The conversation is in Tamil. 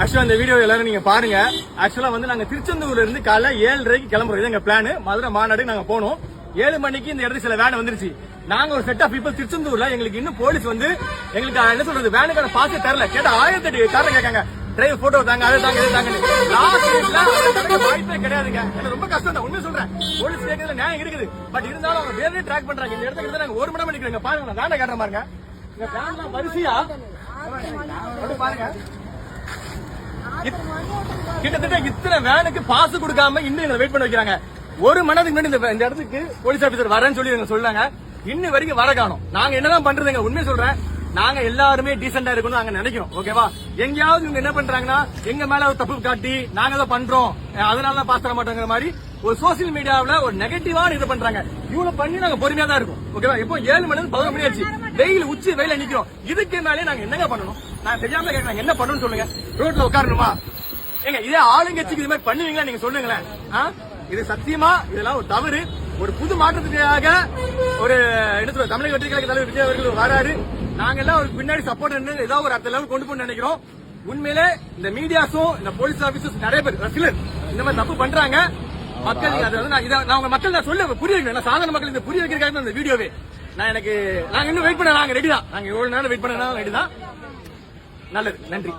ஆக்சுவலா இந்த வீடியோ எல்லாரும் நீங்க பாருங்க. ஆக்சுவலா வந்து நாங்க திருச்செந்தூர்ல இருந்து காலைல ஏழரைக்கு கிளம்புறோம். இது எங்க பிளான் மதுரை மாநாடு நாங்க போனோம். ஏழு மணிக்கு இந்த இடத்துக்கு சில வேன் வந்துருச்சு. நாங்க ஒரு செட் ஆஃப் பீப்பிள் திருச்செந்தூர்ல எங்களுக்கு இன்னும் போலீஸ் வந்து எங்களுக்கு என்ன சொல்றது வேனுக்கான பாசே தரல. கேட்டா ஆயிரத்தி எட்டு காரணம் கேட்காங்க. டிரைவர் போட்டோ தாங்க அதை தாங்க இதை தாங்க வாய்ப்பே கிடையாதுங்க. எனக்கு ரொம்ப கஷ்டம் தான். உண்மை சொல்றேன். போலீஸ் கேட்கறதுல நியாயம் இருக்குது. பட் இருந்தாலும் அவங்க வேறே ட்ராக் பண்றாங்க. இந்த இடத்துக்கு நாங்க ஒரு மணி நிக்கிறோங்க. பாருங்க நான் வேண்டை காட்டுற பாருங்க இந்த வேன்லாம் வரிசையா? அப்படியே பாருங்க. கிட்டத்தட்ட இத்தனை வேனுக்கு பாஸ் கொடுக்காம இன்னும் எங்களை வெயிட் பண்ண வைக்கிறாங்க. ஒரு மணி நேரத்துக்கு முன்னாடி இந்த- இந்த இடத்துக்கு போலீஸ் ஆபீசர் வரேன்னு சொல்லி எங்க சொன்னாங்க. இன்னும் வரைக்கும் வர காணும். நாங்க என்னதான் பண்றதுங்க உண்மை சொல்றேன். நாங்க எல்லாருமே டீசெண்டா இருக்கணும் நாங்க நினைக்கிறோம். ஓகேவா எங்கேயாவது இவங்க என்ன பண்றாங்கன்னா எங்க மேல ஒரு தப்பு காட்டி நாங்க தான் பண்றோம். அஹ் அதனால பாஸ் தர மாட்டோங்கிற மாதிரி ஒரு சோசியல் மீடியாவில் ஒரு நெகட்டிவான இது பண்றாங்க. இவ்வளவு பண்ணி நாங்க பொறுமையா தான் இருக்கும் ஓகேவா இப்போ ஏழு மணி நேரம் பதினொரு மணி ஆச்சு. வெயில் உச்சி வெயில நிக்கிறோம். இதுக்கு மேலே நாங்க என்னங்க பண்ணணும்? நான் தெரியாம கேட்கறேன் என்ன பண்ணணும்னு சொல்லுங்க. ரோட்ல உட்காரணுமா? ஏங்க இதே ஆளுங்கட்சிக்கு இது மாதிரி பண்ணுவீங்களா? நீங்க சொல்லுங்களேன். இது சத்தியமா? இதெல்லாம் ஒரு தவறு. ஒரு புது மாற்றத்துக்காக ஒரு என்ன சொல்ற தமிழக வெற்றி கழக தலைவர் விஜய் அவர்கள் வராரு. நாங்க எல்லாம் ஒரு பின்னாடி சப்போர்ட் ஏதாவது ஒரு அடுத்த லெவல் கொண்டு போய் நினைக்கிறோம். உண்மையிலே இந்த மீடியாஸும் இந்த போலீஸ் ஆபீசர்ஸ் நிறைய பேர் சிலர் இந்த மாதிரி தப்பு பண்றாங்க. மக்கள் அதை வந்து நான் இதை நான் உங்க மக்கள் நான் சொல்ல புரிய வைக்கணும் நான் சாதாரண மக்கள் இந்த புரிய வைக்கிறதுக்காக இந்த வீடியோவே. நான் எனக்கு நாங்க இன்னும் வெயிட் பண்ண நாங்க ரெடி தான். நாங்க எவ்வளவு நேரம் வெயிட் பண்ண ரெடி தான். நல்லது நன்றி.